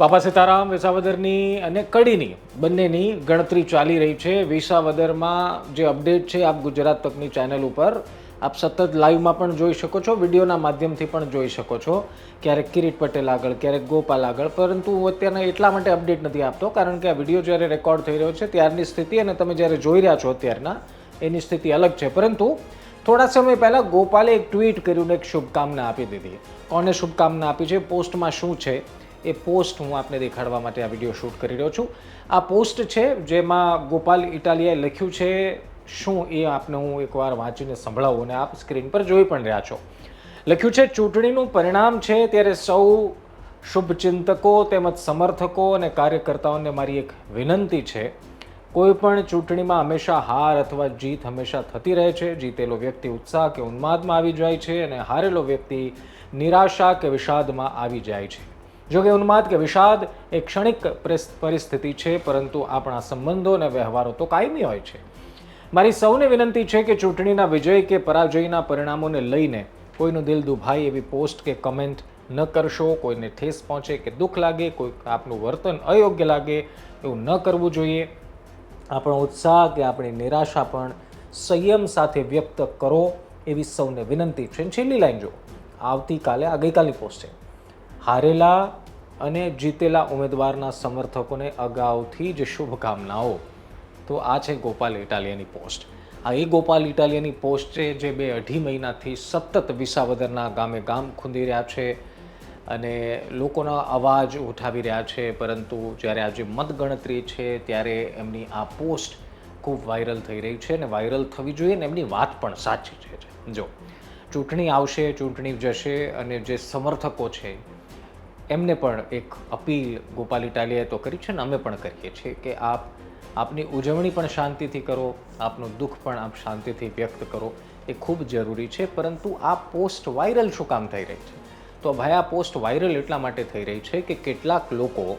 બાપા સીતારામ, વિસાવદરની અને કડીની બંનેની ગણતરી ચાલી રહી છે. વિસાવદરમાં જે અપડેટ છે આપ ગુજરાત તકની ચેનલ ઉપર, આપ સતત લાઈવમાં પણ જોઈ શકો છો, વિડીયોના માધ્યમથી પણ જોઈ શકો છો. ક્યારેક કિરીટ પટેલ આગળ, ક્યારેક ગોપાલ આગળ, પરંતુ હું અત્યારના એટલા માટે અપડેટ નથી આપતો, કારણ કે આ વીડિયો જ્યારે રેકોર્ડ થઈ રહ્યો છે, ત્યારની સ્થિતિ અને તમે જ્યારે જોઈ રહ્યા છો અત્યારના, એની સ્થિતિ અલગ છે. પરંતુ થોડા સમય પહેલાં ગોપાલે એક ટ્વીટ કર્યું ને એક શુભકામના આપી દીધી. કોને શુભકામના આપી છે? પોસ્ટમાં શું છે? એ પોસ્ટ હું આપને દેખાડવા માટે આ વીડિયો શૂટ કરી રહ્યો છું. આ પોસ્ટ છે જેમાં ગોપાલ ઇટાલિયાએ લખ્યું છે, શું એ આપને હું એકવાર વાંચીને સંભળાવું અને આપ સ્ક્રીન પર જોઈ પણ રહ્યા છો? લખ્યું છે, ચૂંટણીનું પરિણામ છે, ત્યારે સૌ શુભચિંતકો તેમજ સમર્થકો અને કાર્યકર્તાઓને મારી એક વિનંતી છે. કોઈ પણ ચૂંટણીમાં હંમેશા હાર અથવા જીત હંમેશા થતી રહે છે. જીતેલો વ્યક્તિ ઉત્સાહ કે ઉન્માદમાં આવી જાય છે અને હારેલો વ્યક્તિ નિરાશા કે વિષાદમાં આવી જાય છે. જો કે ઉન્માદ કે વિષાદ એ ક્ષણિક પરિસ- પરિસ્થિતિ છે, પરંતુ આપણા સંબંધો અને વ્યવહારો તો કાયમી હોય છે. મારી સૌને વિનંતી છે કે ચૂંટણીના વિજય કે પરાજયના પરિણામોને લઈને કોઈનું દિલ દુભાય એવી પોસ્ટ કે કમેન્ટ ન કરશો, કોઈને ઠેસ પહોંચે કે દુઃખ લાગે, કોઈ આપનું વર્તન અયોગ્ય લાગે એવું ન કરવું જોઈએ. આપણો ઉત્સાહ કે આપણી નિરાશા પણ સંયમ સાથે વ્યક્ત કરો એવી સૌને વિનંતી છે. છેલ્લી લાઈન જો આવતીકાલે, આ ગઈકાલની પોસ્ટ છે. હારેલા અને જીતેલા ઉમેદવારના સમર્થકોને અગાઉથી જ શુભકામનાઓ. તો આ છે ગોપાલ ઇટાલિયાની પોસ્ટ. આ એ ગોપાલ ઇટાલિયાની પોસ્ટ છે જે બે અઢી મહિનાથી સતત વિસાવદરના ગામે ગામ ખૂંદી રહ્યા છે અને લોકોના અવાજ ઉઠાવી રહ્યા છે. પરંતુ જ્યારે આજે મતગણતરી છે ત્યારે એમની આ પોસ્ટ ખૂબ વાયરલ થઈ રહી છે અને વાયરલ થવી જોઈએ ને એમની વાત પણ સાચી છે. જો ચૂંટણી આવશે, ચૂંટણી જશે અને જે સમર્થકો છે એમને પણ એક અપીલ ગોપાલ ઇટાલિયાએ તો કરી છે ને અમે પણ કરીએ છીએ કે આપ આપની ઉજવણી પણ શાંતિથી કરો, આપનું દુઃખ પણ આપ શાંતિથી વ્યક્ત કરો. એ ખૂબ જરૂરી છે, પરંતુ આ પોસ્ટ વાયરલ શું કામ થઈ રહી છે? તો ભાઈ, આ પોસ્ટ વાયરલ એટલા માટે થઈ રહી છે કે કેટલાક લોકો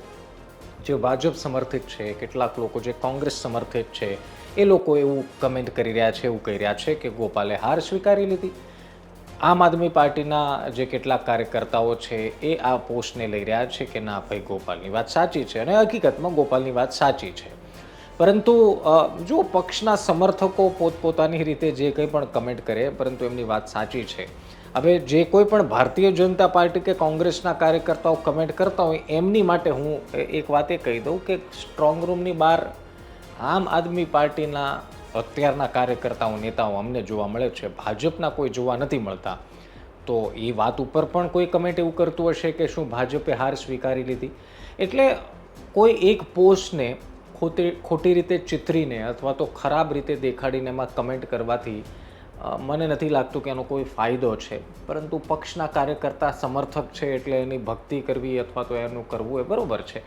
જે ભાજપ સમર્થિત છે, કેટલાક લોકો જે કોંગ્રેસ સમર્થિત છે, એ લોકો એવું કમેન્ટ કરી રહ્યા છે, એવું કહી રહ્યા છે કે ગોપાલે હાર સ્વીકારી લીધી. આમ આદમી પાર્ટીના જે કેટલાક કાર્યકર્તાઓ છે એ આ પોસ્ટને લઈ રહ્યા છે કે ના ભાઈ ગોપાલની વાત સાચી છે અને હકીકતમાં ગોપાલની વાત સાચી છે. પરંતુ જો પક્ષના સમર્થકો પોતપોતાની રીતે જે કંઈ પણ કમેન્ટ કરે, પરંતુ એમની વાત સાચી છે. હવે જે કોઈ પણ ભારતીય જનતા પાર્ટી કે કોંગ્રેસના કાર્યકર્તાઓ કમેન્ટ કરતા હોય, એમની માટે હું એક વાત એ કહી દઉં કે સ્ટ્રોંગ રૂમની બહાર આમ આદમી પાર્ટીના અત્યારના કાર્યકર્તાઓ, નેતાઓ અમને જોવા મળે છે. ભાજપના કોઈ જોવા નથી મળતા. તો એ વાત ઉપર પણ કોઈ કમેન્ટ એવું કરતું હશે કે શું ભાજપે હાર સ્વીકારી લીધી? એટલે કોઈ એક પોસ્ટને ખોટી ખોટી રીતે ચિતરીને અથવા તો ખરાબ રીતે દેખાડીને એમાં કમેન્ટ કરવાથી મને નથી લાગતું કે એનો કોઈ ફાયદો છે. પરંતુ પક્ષના કાર્યકર્તા સમર્થક છે એટલે એની ભક્તિ કરવી અથવા તો એનું કરવું એ બરાબર છે.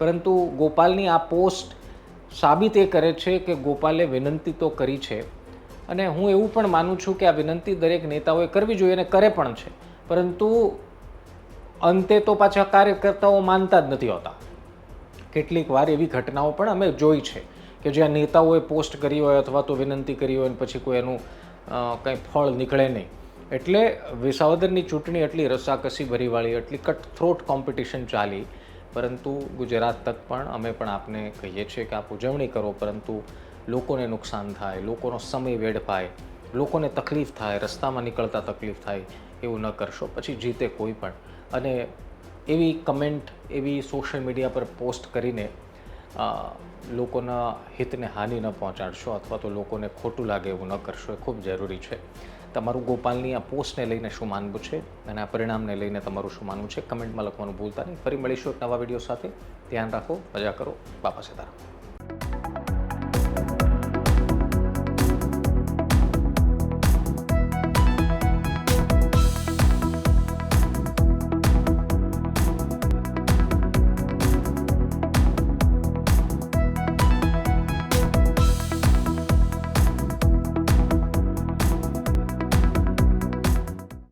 પરંતુ ગોપાલની આ પોસ્ટ સાબિત એ કરે છે કે ગોપાલે વિનંતી તો કરી છે. અને હું એવું પણ માનું છું કે આ વિનંતી દરેક નેતાઓએ કરવી જોઈએ અને કરે પણ છે. પરંતુ અંતે તો પાછા કાર્યકર્તાઓ માનતા જ નથી હોતા. કેટલીક વાર એવી ઘટનાઓ પણ અમે જોઈ છે કે જ્યાં નેતાઓએ પોસ્ટ કરી હોય અથવા તો વિનંતી કરી હોય અને પછી કોઈ એનું કંઈ ફળ નીકળે નહીં. એટલે વિસાવદરની ચૂંટણી એટલી રસાકસી ભરીવાળી એટલી કટ થ્રોટ કોમ્પિટિશન ચાલી પરંતુ ગુજરાત તક પણ અમે પણ આપને કહીએ છીએ કે આપ ઉજવણી કરો, પરંતુ લોકોને નુકસાન થાય, લોકોનો સમય વેડફાય લોકોને તકલીફ થાય, રસ્તામાં નીકળતા તકલીફ થાય, એવું ન કરશો. પછી જીતે કોઈ પણ. અને એવી કમેન્ટ, એવી સોશિયલ મીડિયા પર પોસ્ટ કરીને લોકોના હિતને હાનિ ન પહોંચાડશો અથવા તો લોકોને ખોટું લાગે એવું ન કરશો. એ ખૂબ જરૂરી છે. તમારું ગોપાલની આ પોસ્ટને લઈને શું માનવું છે અને આ પરિણામને લઈને તમારું શું માનવું છે કમેન્ટમાં લખવાનું ભૂલતા નહીં. ફરી મળીશું એક નવા વીડિયો સાથે. ધ્યાન રાખો, મજા કરો. બાપા સીતારામ.